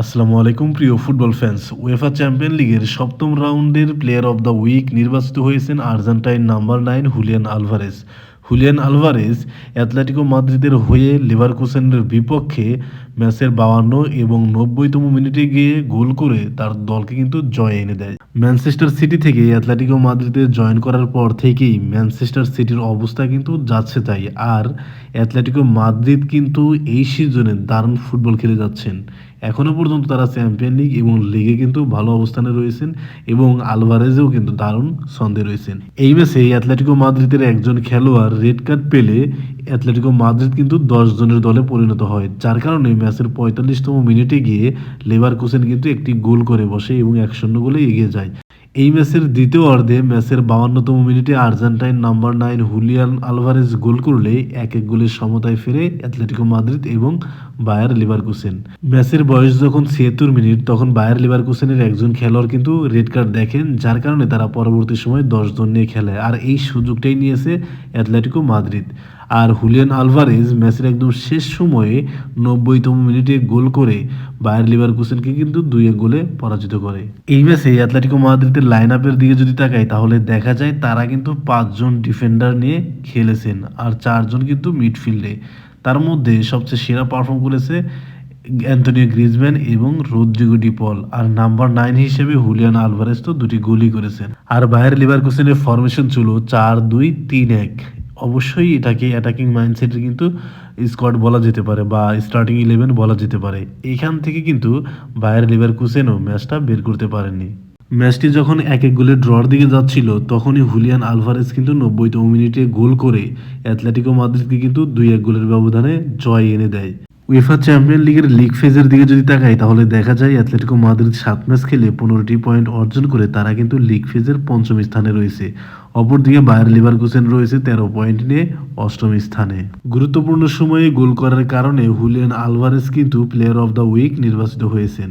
আসসালামু আলাইকুম, প্রিয় ফুটবল ফ্যান্স উয়েফা চ্যাম্পিয়ন লিগের সপ্তম রাউন্ডের প্লেয়ার অব দ্য উইক নির্বাচিত হয়েছেন Argentine number nine Julian Alvarez. Julian Alvarez Atletico মাদ্রিদের হয়ে লিভারকুসেনের বিপক্ষে ম্যাচের বাউান্ন এবং নব্বইতম মিনিটে গিয়ে গোল করে তার দলকে কিন্তু জয় এনে দেয়। ম্যানচেস্টার সিটি থেকে অ্যাথলেটিকো মাদ্রিদে জয়েন করার পর থেকেই ম্যানচেস্টার সিটির অবস্থা কিন্তু যাচ্ছে তাই, আর অ্যাথলেটিকো মাদ্রিদ কিন্তু এই সিজনে দারুণ ফুটবল খেলে যাচ্ছেন। এখনও পর্যন্ত তারা চ্যাম্পিয়ন লিগ এবং লিগে কিন্তু ভালো অবস্থানে রয়েছেন এবং আলভারেজেও কিন্তু দারুণ ছন্দে রয়েছেন। এই ম্যাচে অ্যাথলেটিকো মাদ্রিদের একজন খেলোয়াড় রেড কার্ড পেলে অ্যাথলেটিকো মাদ্রিদ কিন্তু দশ জনের দলে পরিণত হয়, যার কারণে ম্যাচের পঁয়তাল্লিশতম মিনিটে গিয়ে লেবার কোসেন কিন্তু একটি গোল করে বসে এবং এক শূন্য গোলে এগিয়ে যায়। এই ম্যাচের দ্বিতীয় অর্ধে ম্যাচের বাউান্নতম মিনিটে Argentine number nine Julian Alvarez goal করলে এক এক গোলের সমতায় ফেরে অ্যাথলেটিকো মাদ্রিদ এবং বায়ার লিভারকুসেন। ম্যাচের বয়স যখন ছিয়াত্তর মিনিট, তখন বায়ার লিভারকুসেনের একজন খেলোয়াড় কিন্তু রেড কার্ড দেখেন, যার কারণে তারা পরবর্তী সময় দশজন নিয়ে খেলে। আর এই সুযোগটাই নিয়েছে অ্যাথলেটিকো মাদ্রিদ। আর হুলিয়ান আলভারেজ ম্যাচের একদম শেষ সময়ে নব্বইতম মিনিটে গোল করে বায়ার লিভারকুসেনকে কিন্তু দুই এক গোলে পরাজিত করে। এই ম্যাচে অ্যাথলেটিকো মাদ্রিদের লাইন আপের দিকে যদি তাকাই, তাহলে দেখা যায় তারা কিন্তু পাঁচজন ডিফেন্ডার নিয়ে খেলেছেন আর চারজন কিন্তু মিডফিল্ডে তার মধ্যে সবচেয়ে সেরা পারফর্ম করেছে অ্যান্টনিও গ্রিজম্যান এবং রোদ্রিগো ডিপল আর নাম্বার নাইন হিসেবে হুলিয়ান আলভারেজ তো দুটি গোলই করেছেন। আর বাইরের লিভারকুসেনের ফরমেশন ছিল চার দুই তিন এক। অবশ্যই এটাকে অ্যাটাকিং মাইন্ডসেটের কিন্তু স্কোয়াড বলা যেতে পারে বা স্টার্টিং ইলেভেন বলা যেতে পারে। এখান থেকে কিন্তু বায়ার লিভারকুসেনও ম্যাচটা বের করতে পারেননি। ম্যাচটি যখন এক এক গোলে ড্রর দিকে যাচ্ছিল, তখনই হুলিয়ান আলভারেজ কিন্তু নব্বইতম মিনিটে গোল করে অ্যাথলেটিকো মাদ্রিদকে কিন্তু দুই এক গোলের ব্যবধানে জয় এনে দেয়। উয়েফা চ্যাম্পিয়ন লিগের লিগ ফেজের দিকে যদি তাকাই, তাহলে দেখা যায় অ্যাথলেটিকো মাদ্রিদ সাত ম্যাচ খেলে পনেরোটি পয়েন্ট অর্জন করে তারা কিন্তু লিগ ফেজের পঞ্চম স্থানে রয়েছে। অপরদিকে বায়ার লিভারকুসেন রয়েছে তেরো পয়েন্ট নিয়ে অষ্টম স্থানে। গুরুত্বপূর্ণ সময়ে গোল করার কারণে হুলিয়ান আলভারেস কিন্তু প্লেয়ার অফ দ্য উইক নির্বাচিত হয়েছেন।